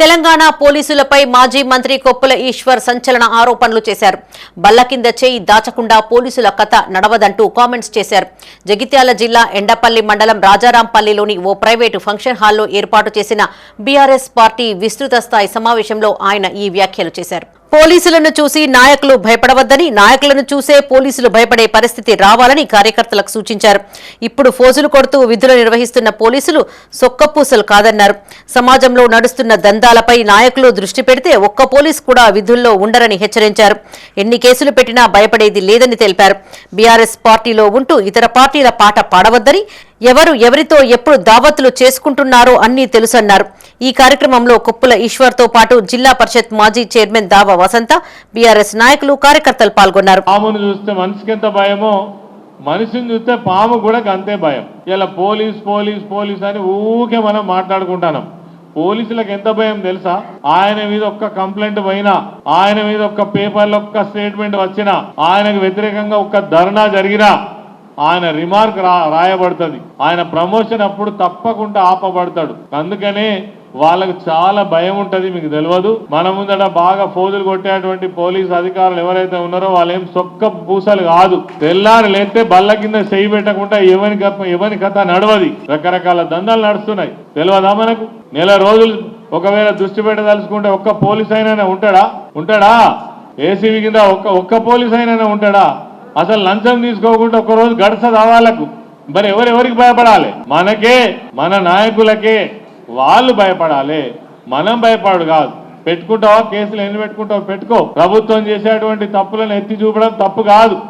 తెలంగాణ పోలీసులపై మాజీ మంత్రి కొప్పుల ఈశ్వర్ సంచలన ఆరోపణలు చేశారు. బల్ల కింద చేయి దాచకుండా పోలీసుల కథ నడవదంటూ కామెంట్స్ చేశారు. జగిత్యాల జిల్లా ఎండపల్లి మండలం రాజారాంపల్లిలోని ఓ ప్రైవేటు ఫంక్షన్ హాల్లో ఏర్పాటు చేసిన బీఆర్ఎస్ పార్టీ విస్తృత స్థాయి సమావేశంలో ఆయన ఈ వ్యాఖ్యలు చేశారు. పోలీసులను చూసి నాయకులు భయపడవద్దని నాయకులను చూసే పోలీసులు భయపడే పరిస్థితి రావాలని కార్యకర్తలకు సూచించారు. ఇప్పుడు ఫోజులు కొడుతూ విధులు నిర్వహిస్తున్న పోలీసులు సొక్కపూసలు కాదన్నారు. సమాజంలో నడుస్తున్న దందాలపై నాయకులు దృష్టి పెడితే ఒక్క పోలీస్ కూడా విధుల్లో ఉండరని హెచ్చరించారు. ఎన్ని కేసులు పెట్టినా భయపడేది లేదని తెలిపారు. బీఆర్ఎస్ పార్టీలో ఉంటూ ఇతర పార్టీల పాట పాడవద్దని ఎవరు ఎవరితో ఎప్పుడు దావత్తులు చేసుకుంటున్నారో అన్నీ తెలుసన్నారు. ఈ కార్యక్రమంలో కొప్పుల ఈశ్వర్తో పాటు జిల్లా పరిషత్ మాజీ చైర్మన్ దావా వసంత బీఆర్ఎస్ నాయకులు కార్యకర్తలు పాల్గొన్నారు. పామును చూస్తే మనిషికి ఎంత భయమో మనిషిని చూస్తే పాము కూడా అంతే భయం. ఇలా పోలీస్ పోలీస్ పోలీస్ అని ఊకే మనం మాట్లాడుకుంటాం పోలీసులకు ఎంత భయం తెలుసా? ఆయన మీద ఒక్క కంప్లైంట్ పోయినా ఆయన మీద ఒక్క పేపర్లో ఒక్క స్టేట్మెంట్ వచ్చినా ఆయనకు వ్యతిరేకంగా ఒక్క ధర్నా జరిగినా ఆయన రిమార్క్ రాయబడుతుంది. ఆయన ప్రమోషన్ అప్పుడు తప్పకుండా ఆపబడతాడు. అందుకనే వాళ్ళకు చాలా భయం ఉంటది మీకు తెలియదు. మన ముందట బాగా ఫోజులు కొట్టేటువంటి పోలీస్ అధికారులు ఎవరైతే ఉన్నారో వాళ్ళు ఏం సొక్క పూసలు కాదు. తెల్లారి లేతే బల్ల కింద చేయి పెట్టకుండా ఎవరి ఎవరి కథ నడవది. రకరకాల దందాలు నడుస్తున్నాయి. తెలియదా మనకు? నెల రోజులు ఒకవేళ దృష్టి పెట్టదలుచుకుంటే ఒక్క పోలీస్ అయినా ఉంటాడా? ఉంటాడా? ఏసీబీ కింద ఒక్క ఒక్క పోలీస్ అయినా ఉంటాడా? అసలు లంచం తీసుకోకుండా ఒకరోజు రోజు గడసదా వాళ్ళకు మరి ఎవరెవరికి భయపడాలి? మనకే మన నాయకులకే. వాళ్ళు భయపడాలి. మనం భయపడు కాదు. పెట్టుకుంటావా? కేసులు ఎన్ని పెట్టుకుంటావో పెట్టుకో. ప్రభుత్వం చేసేటువంటి తప్పులను ఎత్తి చూపడం తప్పు కాదు.